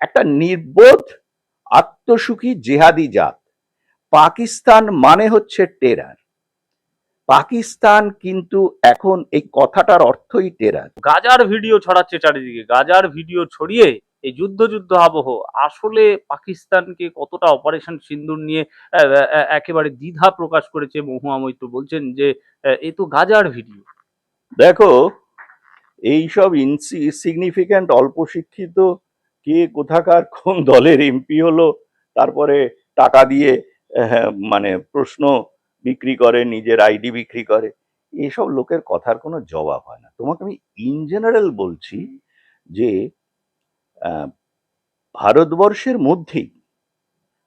একটা নির্বোধ আত্মসুখী জেহাদি জাত। পাকিস্তান মানে হচ্ছে টেরার পাকিস্তান কিন্তু এখন এই কথাটার অর্থই টেরার গাজার ভিডিও ছড়াচ্ছে চারিদিকে। গাজার ভিডিও ছড়িয়ে এই যুদ্ধ যুদ্ধ আবহ আসলে পাকিস্তানকে কতটা অপারেশন সিন্দুর নিয়ে একেবারে দ্বিধা প্রকাশ করেছে মহুয়া মৈত্র বলছেন যে এ তো গাজার ভিডিও দেখো এইসব ইনসিগনিফিক্যান্ট অল্প শিক্ষিত কে কোথাকার কোন দলের এমপি হলো তারপরে টাকা দিয়ে আহ, মানে প্রশ্ন বিক্রি করে নিজের আইডি বিক্রি করে এসব লোকের কথার কোনো জবাব হয় না। তোমাকে আমি ইন জেনারেল বলছি যে ভারতবর্ষের মধ্যেই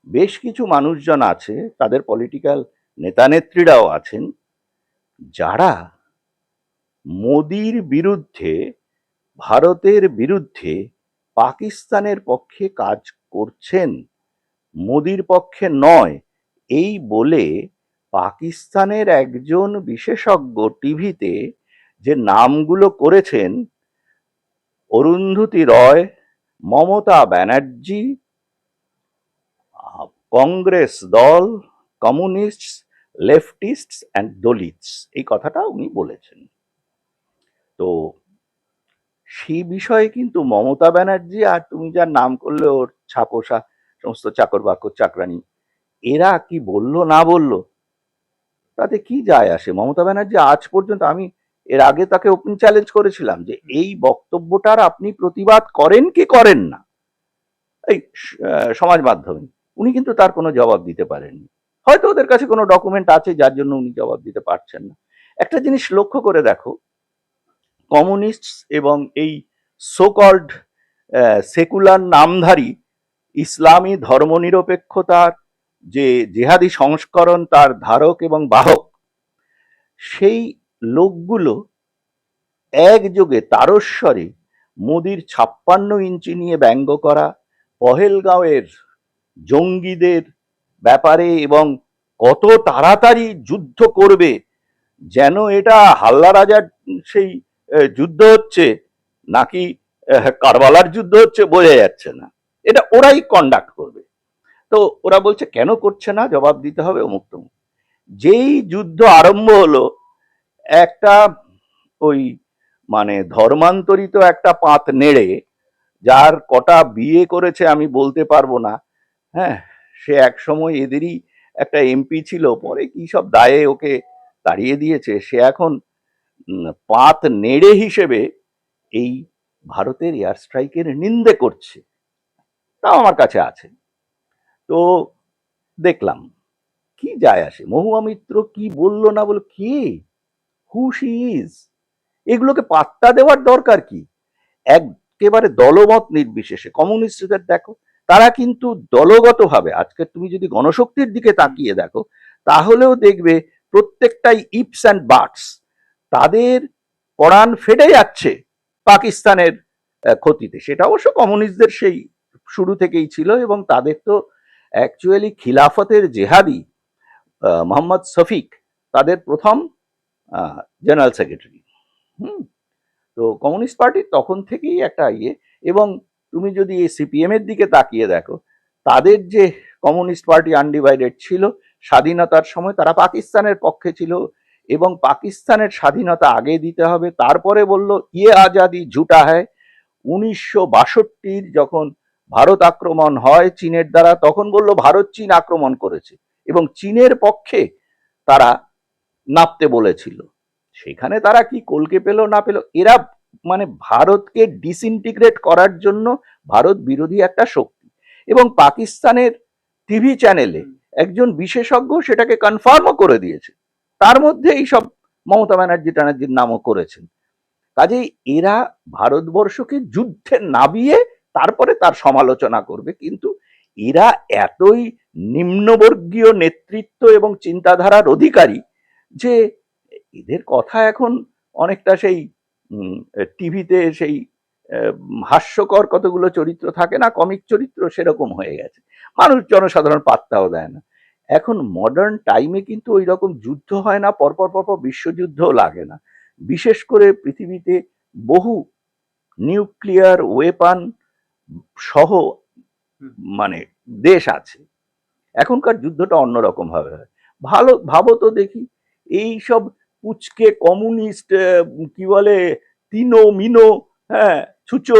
বেশ কিছু মানুষজন আছে তাদের পলিটিক্যাল নেতানেত্রীরাও আছেন যারা মোদির বিরুদ্ধে ভারতের বিরুদ্ধে পাকিস্তানের পক্ষে কাজ করছেন। মোদির পক্ষে নয়। এই বলে পাকিস্তানের একজন বিশেষজ্ঞ টিভিতে যে নামগুলো করেছেন, অরুন্ধতী রয়, মমতা ব্যানার্জি কংগ্রেস দল কমিউনিস্ট লেফটিস্ট অ্যান্ড দলিতস, এই কথাটা উনি বলেছেন। তো সেই বিষয়ে কিন্তু মমতা ব্যানার্জি আর তুমি যার নাম করলে ওর ছাপোষা, সমস্ত চাকর বাকর চাকরানি, এরা কি বলল, না বলল? তাতে কি যায় আসে? মমতা ব্যানার্জি আজ পর্যন্ত আমি এর আগে তাকে ওপেন চ্যালেঞ্জ করেছিলাম যে এই বক্তব্যটার আপনি প্রতিবাদ করেন কি করেন না? এই সমাজ মাধ্যমে। উনি কিন্তু তার কোনো জবাব দিতে পারেননি। হয়তো ওদের কাছে কোনো ডকুমেন্ট আছে যার জন্য উনি জবাব দিতে পারছেন না। একটা জিনিস লক্ষ্য করে দেখো কমিউনিস্ট এবং এই সোকল্ড সেকুলার নামধারী ইসলামী ধর্মনিরপেক্ষতার যে জেহাদি সংস্করণ তার ধারক এবং বাহক, সেই লোকগুলো একযোগে তারস্বরে মোদির ছাপ্পান্ন ইঞ্চি নিয়ে ব্যঙ্গ করা, পহেলগাঁওয়ের জঙ্গিদের ব্যাপারে এবং কত তাড়াতাড়ি যুদ্ধ করবে, যেন এটা হাল্লা রাজার সেই যুদ্ধ হচ্ছে, নাকি কারবালার যুদ্ধ হচ্ছে বোঝা যাচ্ছে না। এটা ওরাই কন্ডাক্ট করবে। তো ওরা বলছে, কেন করছে না? জবাব দিতে হবে অমুক তমুক। যেই যুদ্ধ আরম্ভ হলো, একটা ওই মানে ধর্মান্তরিত একটা পাত নেড়ে, যার কটা বিয়ে করেছে আমি বলতে পারব না হ্যাঁ সে এক সময় এদেরই একটা এমপি ছিল, পরে কি সব দায়ে ওকে তাড়িয়ে দিয়েছে, সে এখন পাত নেড়ে হিসেবে এই ভারতের এয়ার স্ট্রাইকের নিন্দে করছে। তাও আমার কাছে আছে। তো দেখলাম, কি যায় আসে? মহুয়া মিত্র কি বলল না বলল কে? হু শি ইজ এগুলোকে পাত্তা দেওয়ার দরকার কি? একেবারে দলমত নির্বিশেষে। কমিউনিস্টদের দেখো, তারা কিন্তু দলগতভাবে, আজকে তুমি যদি গণশক্তির দিকে তাকিয়ে দেখো, তাহলেও দেখবে প্রত্যেকটাই ইপস অ্যান্ড বাটস। তাদের পরাণ ফেটে যাচ্ছে পাকিস্তানের ক্ষতিতে। সেটা অবশ্য কমিউনিস্টদের সেই শুরু থেকেই ছিল এবং তাদের তো অ্যাকচুয়ালি খিলাফতের জেহাদি মোহাম্মদ শফিক তাদের প্রথম জেনারেল সেক্রেটারি হুম? তো কমিউনিস্ট পার্টির তখন থেকেই একটা ইয়ে এবং তুমি যদি এই সিপিএম এর দিকে তাকিয়ে দেখো, তাদের যে কমিউনিস্ট পার্টি আনডিভাইডেড ছিল, স্বাধীনতার সময় তারা পাকিস্তানের পক্ষে ছিল এবং পাকিস্তানের স্বাধীনতা আগে দিতে হবে। তারপরে বলল ইয়ে আজাদি ঝুটা হ্যায়। উনিশশো বাষট্টির যখন ভারত আক্রমণ হয় চীনের দ্বারা তখন বলল ভারত চীন আক্রমণ করেছে। এবং চীনের পক্ষে তারা নাপতে বলেছিল। সেখানে তারা কি কলকে পেল না পেল? এরা মানে ভারতকে ডিসইন্টিগ্রেট করার জন্য ভারত বিরোধী একটা শক্তি। এবং পাকিস্তানের টিভি চ্যানেলে একজন বিশেষজ্ঞ সেটাকে কনফার্মও করে দিয়েছে। তার মধ্যে এইসব মমতা ব্যানার্জি ট্যানার্জির নামও করেছেন। কাজেই এরা ভারতবর্ষকে যুদ্ধে নাবিয়ে তারপরে তার সমালোচনা করবে। কিন্তু এরা এতই নিম্নবর্গীয় নেতৃত্ব এবং চিন্তাধারার অধিকারী যে এদের কথা এখন অনেকটা সেই টিভিতে সেই হাস্যকর কতগুলো চরিত্র থাকে না, কমিক চরিত্র সেরকম হয়ে গেছে। মানুষ জনসাধারণ পাত্তাও দেয় না। এখন মডার্ন টাইমে কিন্তু ওই রকম যুদ্ধ হয় না পরপর পরপর বিশ্বযুদ্ধও লাগে না। বিশেষ করে পৃথিবীতে বহু নিউক্লিয়ার ওয়েপান সহ মানে দেশ আছে। এখনকার যুদ্ধটা অন্যরকম ভাবে হয়। ভালো ভাবো তো দেখি এই সব পুচকে কমিউনিস্ট কি বলে তিনো মিনো হ্যাঁ ছুচো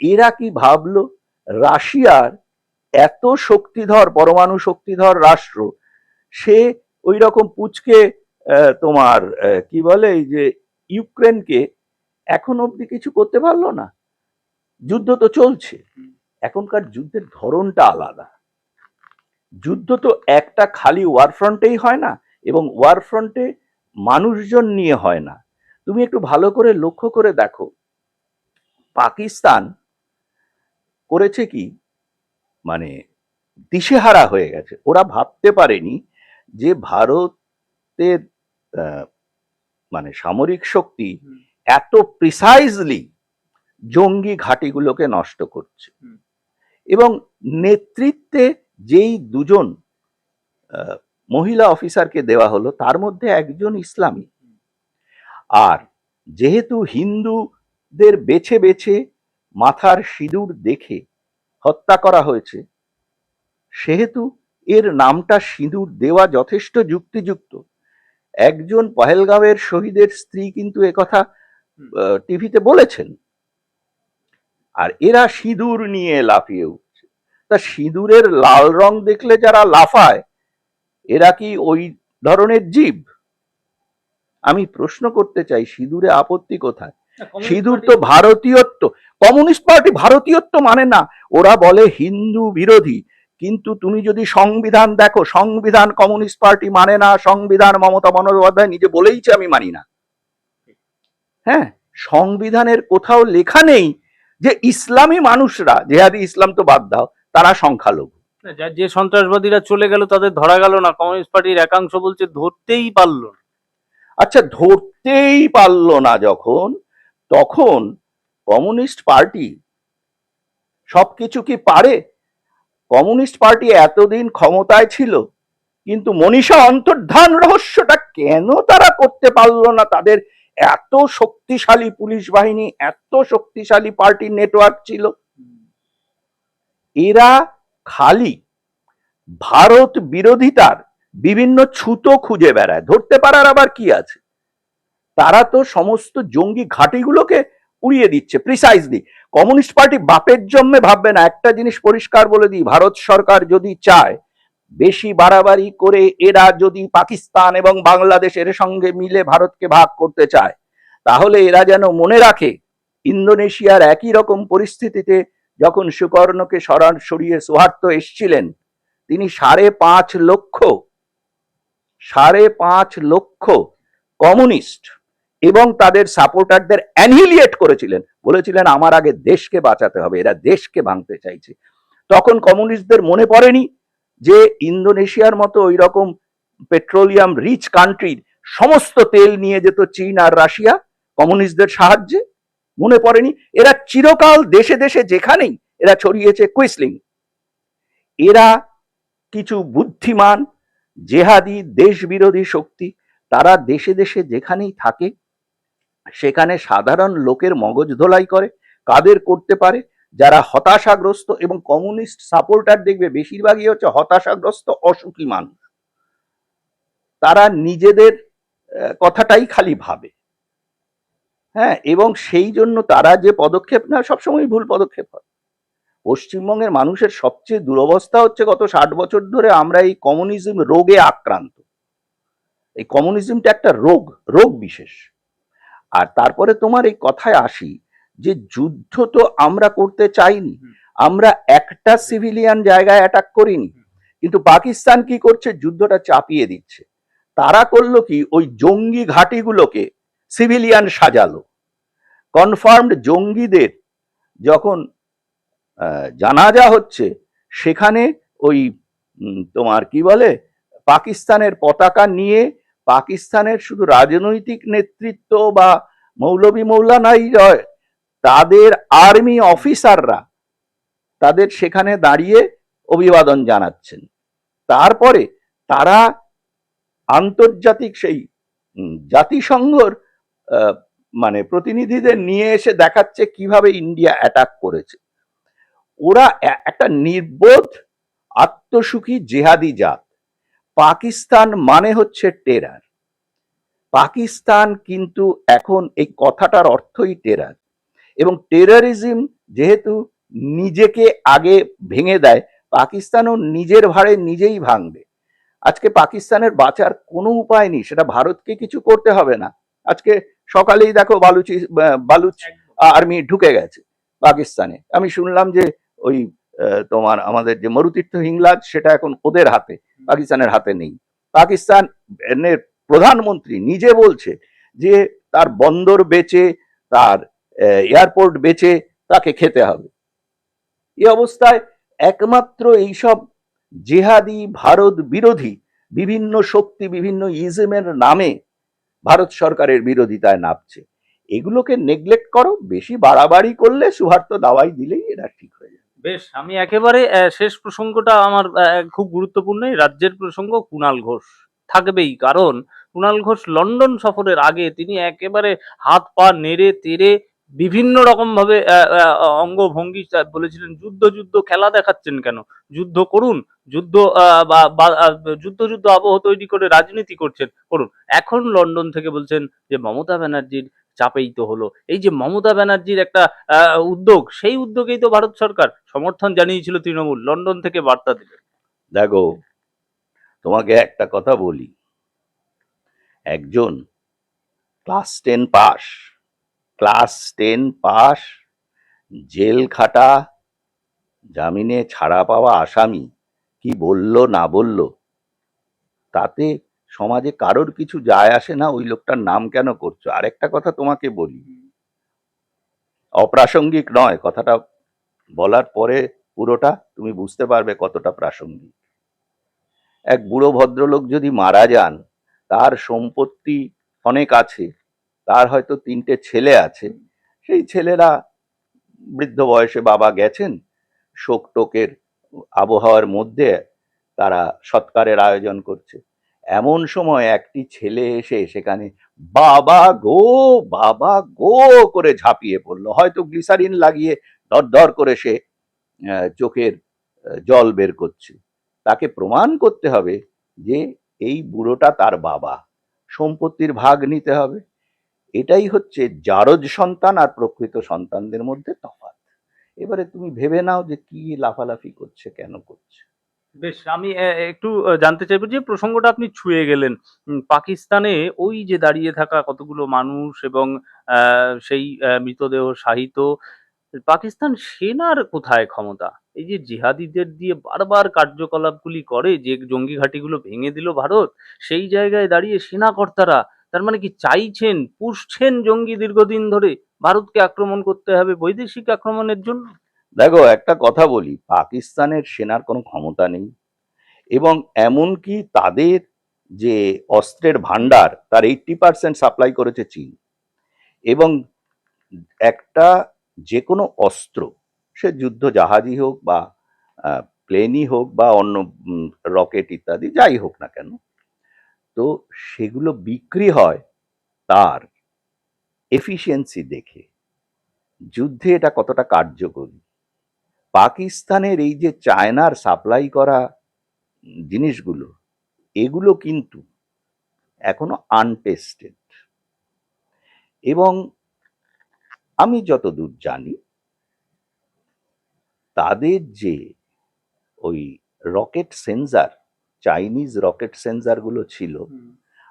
এরা কি ভাবলো? রাশিয়ার এত শক্তিধর, পরমাণু শক্তিধর রাষ্ট্র, সে ওই রকম পুচকে তোমার কি বলে এই যে, ইউক্রেনকে এখন অবধি কিছু করতে পারল না। যুদ্ধ তো চলছে। এখনকার যুদ্ধের ধরনটা আলাদা। যুদ্ধ তো একটা খালি ওয়ার ফ্রন্টেই হয় না এবং ওয়ার ফ্রন্টে মানুষজন নিয়ে হয় না। তুমি একটু ভালো করে লক্ষ্য করে দেখো। পাকিস্তান করেছে কি? মানে দিশেহারা হয়ে গেছে। ওরা ভাবতে পারেনি যে ভারতের মানে সামরিক শক্তি এত প্রিসাইজলি জঙ্গি ঘাঁটিগুলোকে নষ্ট করছে। এবং নেতৃত্বে যেই দুজন মহিলা অফিসারকে দেওয়া হলো তার মধ্যে একজন ইসলামী। আর যেহেতু হিন্দুদের বেছে বেছে মাথার সিঁদুর দেখে হত্যা করা হয়েছে। সেহেতু এর নামটা সিঁদুর দেওয়া যথেষ্ট যুক্তিযুক্ত। একজন পহেলগাঁওয়ের শহীদের স্ত্রী কিন্তু একথা টিভিতে বলেছেন। আর এরা সিঁদুর নিয়ে লাফিয়ে উঠছে। তা সিঁদুরের লাল রং দেখলে যারা লাফায়, এরা কি ওই ধরনের জীব? আমি প্রশ্ন করতে চাই, সিঁদুরে আপত্তি কোথায়? সিঁদুর তো ভারতীয়ত্ব কমিউনিস্ট পার্টি ভারতীয়ত্ব মানে না ওরা বলে হিন্দু বিরোধী। কিন্তু তুমি যদি সংবিধান দেখো সংবিধান কমিউনিস্ট পার্টি মানে না সংবিধান মমতা বন্দ্যোপাধ্যায় নিজে বলেইছে আমি মানি না। হ্যাঁ সংবিধানের কোথাও লেখা নেই যে ইসলামী মানুষরা জেহাদি ইসলাম তো বাদ দাও তারা সংখ্যালঘু। যে সন্ত্রাসবাদীরা চলে গেল তাদের ধরা গেল না কমিউনিস্ট পার্টির একাংশ বলছে ধরতেই পারল না। আচ্ছা ধরতেই পারল না যখন তখন কমিউনিস্ট পার্টি সবকিছু কি পারে? কমিউনিস্ট পার্টি এতদিন ক্ষমতায় ছিল, কিন্তু মনীষা অন্তর্ধান রহস্যটা কেন তারা করতে পারল না? তাদের এত শক্তিশালী পুলিশ বাহিনী, এত শক্তিশালী পার্টির নেটওয়ার্ক ছিল। এরা খালি ভারত বিরোধিতার বিভিন্ন ছুতো খুঁজে বেড়ায়। ধরতে পারার আবার কি আছে? তারা তো সমস্ত জঙ্গি ঘাঁটিগুলোকে উড়িয়ে দিচ্ছে প্রিসাইজলি কমিউনিস্ট পার্টি বাপের জন্মে ভাববে না, একটা জিনিস পরিষ্কার বলে দিই, ভারত সরকার যদি চায় বেশি বাড়াবাড়ি করে এরা যদি পাকিস্তান এবং বাংলাদেশের সঙ্গে মিলে ভারতকে ভাগ করতে চায়, তাহলে এরা যেন মনে রাখে, ইন্দোনেশিয়ার একই রকম পরিস্থিতিতে যখন সুকর্ণকে সরান সরিয়ে সোহার্ত এসছিলেন, তিনি সাড়ে পাঁচ লক্ষ, সাড়ে পাঁচ লক্ষ কমিউনিস্ট এবং তাদের সাপোর্টারদের অ্যানিলিয়েট করেছিলেন। বলেছিলেন, আমার আগে দেশকে বাঁচাতে হবে, এরা দেশকে ভাঙতে চাইছে। তখন কমিউনিস্টদের মনে পড়েনি যে ইন্দোনেশিয়ার মতো ওই রকম পেট্রোলিয়াম রিচ কান্ট্রির সমস্ত তেল নিয়ে যেত চীন আর রাশিয়া কমিউনিস্টদের সাহায্যে? মনে পড়েনি? এরা চিরকাল দেশে দেশে যেখানেই এরা ছড়িয়েছে কুইসলিং এরা কিছু বুদ্ধিমান, জেহাদি দেশ বিরোধী শক্তি, তারা দেশে দেশে যেখানেই থাকে সেখানে সাধারণ লোকের মগজ ধোলাই করে, কাদের করতে পারে, যারা হতাশাগ্রস্ত এবং কমিউনিস্ট সাপোর্টার দেখবে, বেশিরভাগই হচ্ছে হতাশাগ্রস্ত, অসুখী মানুষ। তারা নিজেদের কথাটাই খালি ভাবে। হ্যাঁ এবং সেই জন্য তারা যে পদক্ষেপ না সবসময় ভুল পদক্ষেপ হয়। পশ্চিমবঙ্গের মানুষের সবচেয়ে দুরবস্থা হচ্ছে, গত ষাট বছর ধরে আমরা এই কমিউনিজম রোগে আক্রান্ত। এই কমিউনিজমটা একটা রোগ রোগ বিশেষ। আর তারপরে তোমার এই কথায় আসি যে যুদ্ধ তো আমরা করতে চাইনি। আমরা একটা সিভিলিয়ান জায়গায় অ্যাটাক করিনি। কিন্তু পাকিস্তান কি করছে? যুদ্ধটা চাপিয়ে দিচ্ছে। তারা করল কি? ওই জঙ্গি ঘাঁটিগুলোকে সিভিলিয়ান সাজালো। কনফার্মড জঙ্গিদের যখন আহ, জানাজা হচ্ছে সেখানে ওই তোমার কি বলে? পাকিস্তানের পতাকা নিয়ে পাকিস্তানের শুধু রাজনৈতিক নেতৃত্ব বা মৌলবী মৌলানাই রয়, তাদের আর্মি অফিসাররা তাদের সেখানে দাঁড়িয়ে অভিবাদন জানাচ্ছেন। তারপরে তারা আন্তর্জাতিক সেই জাতিসংঘর মানে প্রতিনিধিদের নিয়ে এসে দেখাচ্ছে কীভাবে ইন্ডিয়া অ্যাটাক করেছে। ওরা একটা নির্বোধ, আত্মসুখী জেহাদি জাত। পাকিস্তান মানে হচ্ছে টেরার পাকিস্তান কিন্তু এখন এই কথাটার অর্থই টেরার এবং টেরারিজম যেহেতু নিজেকে আগে ভেঙে দেয় পাকিস্তানও নিজের ভাড়ে নিজেই ভাঙবে। আজকে পাকিস্তানের বাঁচার কোনো উপায় নেই সেটা ভারতকে কিছু করতে হবে না। আজকে সকালেই দেখো বালুচি বালুচ আর্মি ঢুকে গেছে পাকিস্তানে। আমি শুনলাম যে ওই তোমার আমাদের যে মরুতীর্থ হিংলাজ, সেটা এখন ওদের হাতে, পাকিস্তানের হাতে নেই। পাকিস্তানের প্রধানমন্ত্রী নিজে বলছে যে তার বন্দর বেচে, তার এয়ারপোর্ট বেচে তাকে খেতে হবে। এই অবস্থায় একমাত্র এইসব জেহাদি ভারত বিরোধী, বিভিন্ন শক্তি, বিভিন্ন ইজমের নামে ভারত সরকারের বিরোধিতায় নামছে এগুলোকে নেগলেক্ট করো, বেশি বাড়াবাড়ি করলে সুহার্ত দাওয়াই দিলেই এটা ঠিক হয়ে যাবে। বেশ, আমি একেবারে শেষ প্রসঙ্গটা আমার খুব গুরুত্বপূর্ণ। রাজ্যের প্রসঙ্গ কুণাল ঘোষ থাকবেই, কারণ কুণাল ঘোষ লন্ডন সফরের আগে তিনি একেবারে হাত পা নেড়ে তেড়ে বিভিন্ন রকম ভাবে অঙ্গভঙ্গি বলেছিলেন, যুদ্ধ যুদ্ধ খেলা দেখাচ্ছেন কেন? যুদ্ধ করুন, যুদ্ধ বা যুদ্ধ যুদ্ধ আবহ তৈরি করে রাজনীতি করছেন, করুন। এখন লন্ডন থেকে বলছেন যে মমতা ব্যানার্জির চাপেই তো হলো। এই যে মমতা ব্যানার্জির একটা উদ্যোগ, সেই উদ্যোগেই তো ভারত সরকার সমর্থন জানিয়েছিল তৃণমূল। লন্ডন থেকে বার্তা দিল দেখো, তোমাকে একটা কথা বলি। একজন class ten pass, class ten pass, jail খাটা, জামিনে ছাড়া পাওয়া আসামি, কি বলল না বলল, তাতে সমাজে কারোর কিছু যায় আসে না ওই লোকটার নাম কেন করছ? আরেকটা কথা তোমাকে বলি। অপ্রাসঙ্গিক নয় কথাটা বলার পরে পুরোটা তুমি বুঝতে পারবে কতটা প্রাসঙ্গিক। এক বুড়ো ভদ্রলোক যদি মারা যান তার সম্পত্তি অনেক আছে তার হয়তো তিনটে ছেলে আছে সেই ছেলেরা বৃদ্ধ বয়সে বাবা গেছেন শোক টোকের আবহাওয়ার মধ্যে তারা সৎকারের আয়োজন করছে। এমন সময় একটি ছেলে এসে সেখানে, বাবা গো বাবা গো করে ঝাঁপিয়ে পড়ল। হয়তো গ্লিসারিন লাগিয়ে দরদর করে সে চোখের জল বের করছে। তাকে প্রমাণ করতে হবে যে এই বুড়োটা তার বাবা। সম্পত্তির ভাগ নিতে হবে। এটাই হচ্ছে জারজ সন্তান আর প্রকৃত সন্তানদের মধ্যে তফাৎ। এবারে তুমি ভেবে নাও যে কি লাফালাফি করছে, কেন করছে। বেশ, আমি একটু জানতে চাইব যে প্রসঙ্গটা আপনি ছুঁয়ে গেলেন। পাকিস্তানে ওই যে দাঁড়িয়ে থাকা কতগুলো মানুষ এবং সেই মৃতদেহ সাহিত্য পাকিস্তান সেনার কোথায় ক্ষমতা? এই যে জিহাদিদের দিয়ে বারবার কার্যকলাপগুলি করে, যে জঙ্গি ঘাঁটিগুলো ভেঙে দিল ভারত, সেই জায়গায় দাঁড়িয়ে সেনা কর্তারা তার মানে কি চাইছেন, পুষছেন জঙ্গি দীর্ঘদিন ধরে? ভারতকে আক্রমণ করতে হবে বৈদেশিক আক্রমণের জন্য? দেখো, একটা কথা বলি, পাকিস্তানের সেনার কোনো ক্ষমতা নেই। এবং এমনকি তাদের যে অস্ত্রের ভান্ডার তার এইটটি পার্সেন্ট সাপ্লাই করেছে চীন। এবং একটা যে কোনো অস্ত্র, সে যুদ্ধ জাহাজই হোক বা প্লেনই হোক বা অন্য রকেট ইত্যাদি, যাই হোক না কেন, তো সেগুলো বিক্রি হয় তার এফিসিয়েন্সি দেখে। যুদ্ধে এটা কতটা কার্যকরী? পাকিস্তানের এই যে চায়নার সাপ্লাই করা জিনিসগুলো এগুলো কিন্তু এখনও আনটেস্টেড এবং আমি যতদূর জানি তাদের যে ওই রকেট সেন্সার চাইনিজ রকেট সেন্সারগুলো ছিল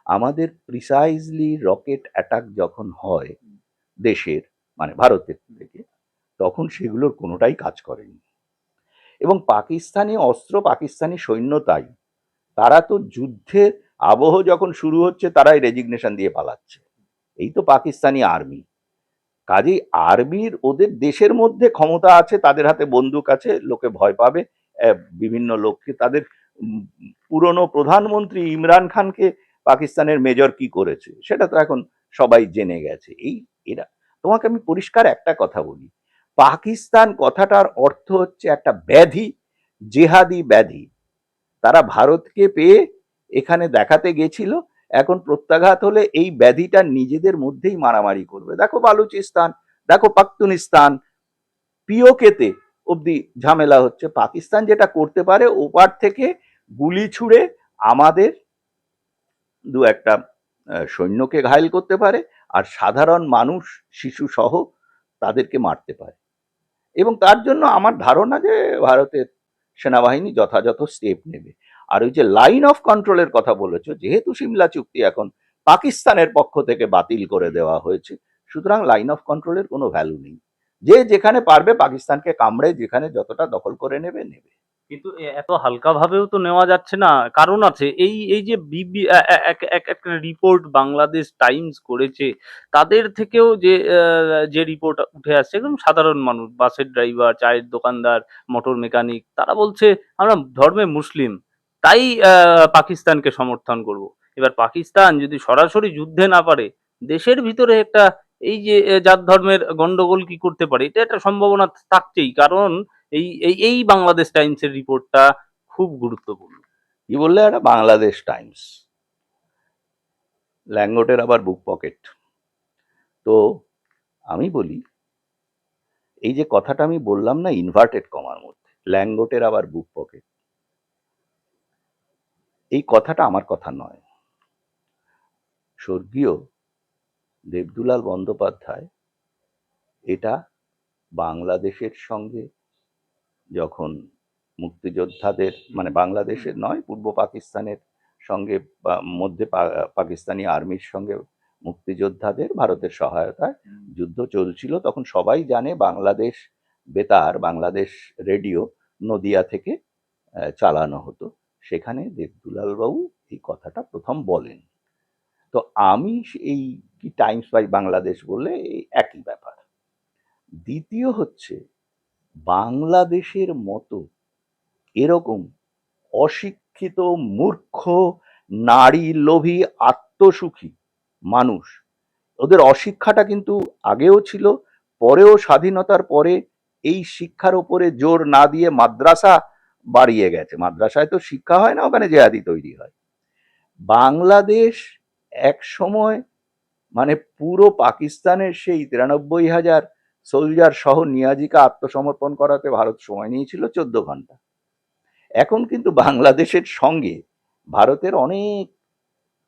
আমাদের প্রিসাইজলি রকেট অ্যাটাক যখন হয় দেশের মানে ভারতের থেকে তখন সেগুলোর কোনোটাই কাজ করেনি। এবং পাকিস্তানি অস্ত্র, পাকিস্তানি সৈন্য তাই। তারা তো যুদ্ধের আবহ যখন শুরু হচ্ছে, তারাই রেজিগনেশন দিয়ে পালাচ্ছে। এই তো পাকিস্তানি আর্মি কাজেই আর্মির ওদের দেশের মধ্যে ক্ষমতা আছে, তাদের হাতে বন্দুক আছে, লোকে ভয় পাবে। বিভিন্ন লোককে তাদের পুরনো প্রধানমন্ত্রী ইমরান খানকে পাকিস্তানের মেজর কি করেছে, সেটা তো এখন সবাই জেনে গেছে। এই, এরা, তোমাকে আমি পরিষ্কার একটা কথা বলি। পাকিস্তান কথাটার অর্থ হচ্ছে একটা ব্যাধি, জেহাদি ব্যাধি। তারা ভারতকে পেয়ে এখানে দেখাতে গেছিল, এখন প্রত্যাঘাত হলে এই ব্যাধিটা নিজেদের মধ্যেই মারামারি করবে। দেখো বালুচিস্তান, দেখো পাক্তুনিস্তান, পিওকেতে অবধি ঝামেলা হচ্ছে। পাকিস্তান যেটা করতে পারে, ওপার থেকে গুলি ছুড়ে আমাদের দু একটা সৈন্যকে ঘায়েল করতে পারে, আর সাধারণ মানুষ শিশু সহ তাদেরকে মারতে পারে। এবং তার জন্য আমার ধারণা যে ভারতের সেনাবাহিনী যথাযথ স্টেপ নেবে। আর ওই যে লাইন অফ কন্ট্রোলের কথা বলেছ, যেহেতু সিমলা চুক্তি এখন পাকিস্তানের পক্ষ থেকে বাতিল করে দেওয়া হয়েছে, সুতরাং লাইন অফ কন্ট্রোলের কোনো ভ্যালু নেই। যে যেখানে পারবে পাকিস্তানকে কামড়ে যেখানে যতটা দখল করে নেবে নেবে। কিন্তু এত হালকা ভাবেও তো নেওয়া যাচ্ছে না। কারণ আছে, এই এই যে বিবি একটা রিপোর্ট বাংলাদেশ টাইমস করেছে, তাদের থেকেও যে যে রিপোর্ট উঠে আসছে, একদম সাধারণ মানুষ, বাসের ড্রাইভার চায়ের দোকানদার মোটর মেকানিক তারা বলছে, আমরা ধর্মে মুসলিম, তাই পাকিস্তানকে সমর্থন করব। এবার পাকিস্তান যদি সরাসরি যুদ্ধে না পারে, দেশের ভিতরে একটা, এই যে জাত ধর্মের গন্ডগোল কি করতে পারে, এটা একটা সম্ভাবনা থাকছেই। কারণ এই এই বাংলাদেশ টাইমসের রিপোর্টটা খুব গুরুত্বপূর্ণ। কি বললে? একটা বাংলাদেশ টাইমস। ল্যাঙ্গটের আবার বুক পকেট। তো আমি বলি, এই যে কথাটা আমি বললাম না ইনভার্টেড কমার মধ্যে ল্যাঙ্গটের আবার বুক পকেট। এই কথাটা আমার কথা নয়। স্বর্গীয় দেবদুলাল বন্দ্যোপাধ্যায় এটা বাংলাদেশের সঙ্গে যখন মুক্তিযোদ্ধাদের মানে বাংলাদেশের নয় পূর্ব পাকিস্তানের সঙ্গে মধ্যে পাকিস্তানি আর্মির সঙ্গে মুক্তিযোদ্ধাদের ভারতের সহায়তায় যুদ্ধ চলছিল তখন সবাই জানে বাংলাদেশ বেতার বাংলাদেশ রেডিও নদিয়া থেকে চালানো হতো। সেখানে দেবদুলাল বাবু এই কথাটা প্রথম বলেন। তো আমি এই কি টাইমস বাই বাংলাদেশ বললে এই একই ব্যাপার। দ্বিতীয় হচ্ছে বাংলাদেশের মতো এরকম অশিক্ষিত, মূর্খ নারী লোভী আত্মসুখী মানুষ। ওদের অশিক্ষাটা কিন্তু আগেও ছিল, পরেও স্বাধীনতার পরে এই শিক্ষার উপরে জোর না দিয়ে মাদ্রাসা বাড়িয়ে গেছে। মাদ্রাসায় তো শিক্ষা হয় না, ওখানে জেহাদি তৈরি হয়। বাংলাদেশ এক সময় মানে পুরো পাকিস্তানের সেই তিরানব্বই হাজার সোলজার সহ নিয়াজিকা আত্মসমর্পণ করাতে ভারত সময় নিয়েছিল চোদ্দ ঘণ্টা। এখন কিন্তু বাংলাদেশের সঙ্গে ভারতের অনেক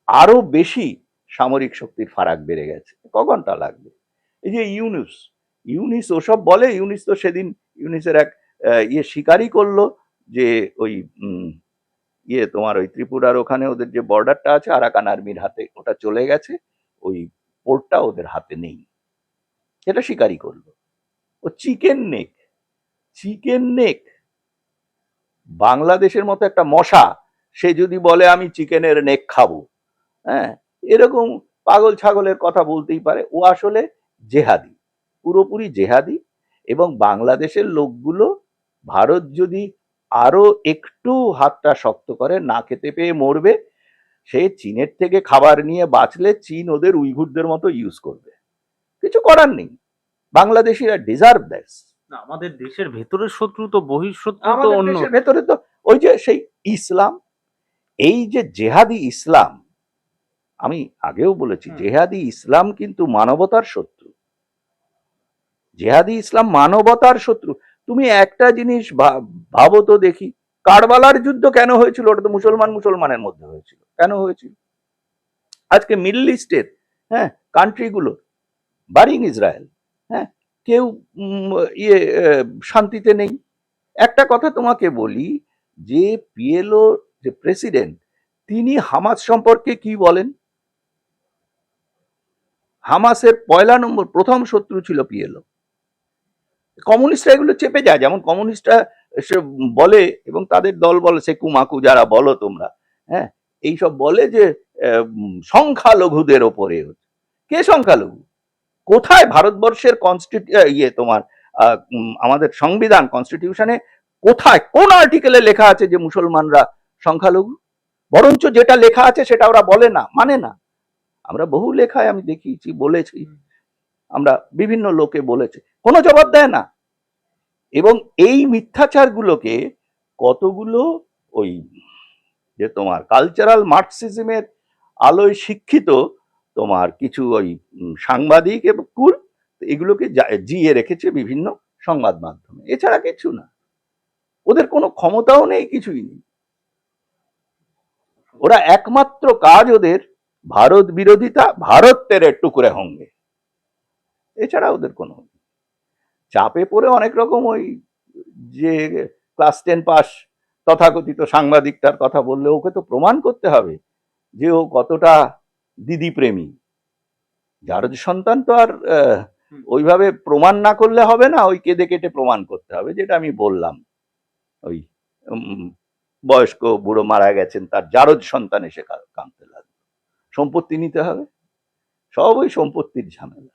আরও বেশি সামরিক শক্তির ফারাক বেড়ে গেছে। ক ঘণ্টা লাগবে? এই যে ইউনুস, ইউনিস ওসব বলে, ইউনিস তো সেদিন ইউনিসের এক ইয়ে স্বীকারই করল যে ওই ইয়ে তোমার ওই ত্রিপুরার ওখানে ওদের যে বর্ডারটা আছে, আরাকান আর্মির হাতে, ওটা চলে গেছে, ওই পোর্টটা ওদের হাতে নেই। এটা স্বীকারই করল। ও চিকেন নেক চিকেন নেক বাংলাদেশের মতো একটা মশা, সে যদি বলে, আমি চিকেনের নেক খাব। হ্যাঁ এরকম পাগল ছাগলের কথা বলতেই পারে। ও আসলে জেহাদি, পুরোপুরি জেহাদি এবং বাংলাদেশের লোকগুলো ভারত যদি আরও একটু হাতটা শক্ত করে, না খেতে পেয়ে মরবে, সে চীনের থেকে খাবার নিয়ে বাঁচলে চীন ওদের উইঘুরদের মতো ইউজ করবে। কিছু করার নেই। বাংলাদেশিরা ডিজার্ভ দ্যাটস আমাদের দেশের ভেতরের শত্রু তো বহিঃশত্রু তো অন্য। দেশের ভেতরে তো ওই যে সেই ইসলাম এই যে জেহাদি ইসলাম আমি আগেও বলেছি জেহাদি ইসলাম কিন্তু মানবতার শত্রু। জেহাদি ইসলাম মানবতার শত্রু। তুমি একটা জিনিস ভাবো তো দেখি কারবালার যুদ্ধ কেন হয়েছিল? ওটা তো মুসলমান মুসলমানের মধ্যে হয়েছিল। কেন হয়েছিল? আজকে মিডল ইস্টের হ্যাঁ কান্ট্রিগুলো বারিং ইসরায়েল হ্যাঁ? কেউ ইয়ে শান্তিতে নেই। একটা কথা তোমাকে বলি, যে পিএলও, যে প্রেসিডেন্ট, তিনি হামাস সম্পর্কে কি বলেন? হামাসের পয়লা নম্বর প্রথম শত্রু ছিল পিএলও। কমিউনিস্টরা এগুলো চেপে যায়, যেমন কমিউনিস্টরা বলে, এবং তাদের দল বলে, সে কুমাকু যারা বলো তোমরা হ্যাঁ? এইসব বলে যে সংখ্যালঘুদের ওপরে। কে সংখ্যালঘু? কোথায় ভারতবর্ষের কনস্টিটিউ ইয়ে তোমার আমাদের সংবিধান কনস্টিটিউশনে কোথায় কোন আর্টিকেলে লেখা আছে যে মুসলমানরা সংখ্যালঘু? বরঞ্চ যেটা লেখা আছে সেটা ওরা বলে না মানে না। আমরা বহু লেখায় আমি দেখিয়েছি বলেছি। আমরা বিভিন্ন লোকে বলেছে। কোনো জবাব দেয় না। এবং এই মিথ্যাচারগুলোকে কতগুলো ওই যে তোমার কালচারাল মার্কসিজমের আলোয় শিক্ষিত তোমার কিছু ওই সাংবাদিক এবং কুল এগুলোকে জিয়ে রেখেছে বিভিন্ন সংবাদ মাধ্যমে। এছাড়া কিছু না। ওদের কোনো ক্ষমতাও নেই, কিছুই নেই। ওরা একমাত্র কাজ ওদের ভারত বিরোধিতা, ভারত তেরে টুকরে হঙ্গে। এছাড়া ওদের কোনো চাপে পড়ে অনেক রকম ওই যে ক্লাস টেন পাস তথাকথিত সাংবাদিকটার কথা বললে ওকে তো প্রমাণ করতে হবে যে ও কতটা দিদি প্রেমী। যার সন্তান তো আর ওইভাবে প্রমাণ না করলে হবে না ওই কেঁদে কেটে প্রমাণ করতে হবে যেটা আমি বললাম। ওই বয়স্ক বুড়ো মারা গেছেন তার জারজ সন্তান এসে কাঁদতে লাগল। সম্পত্তি নিতে হবে। সব ওই সম্পত্তির ঝামেলা।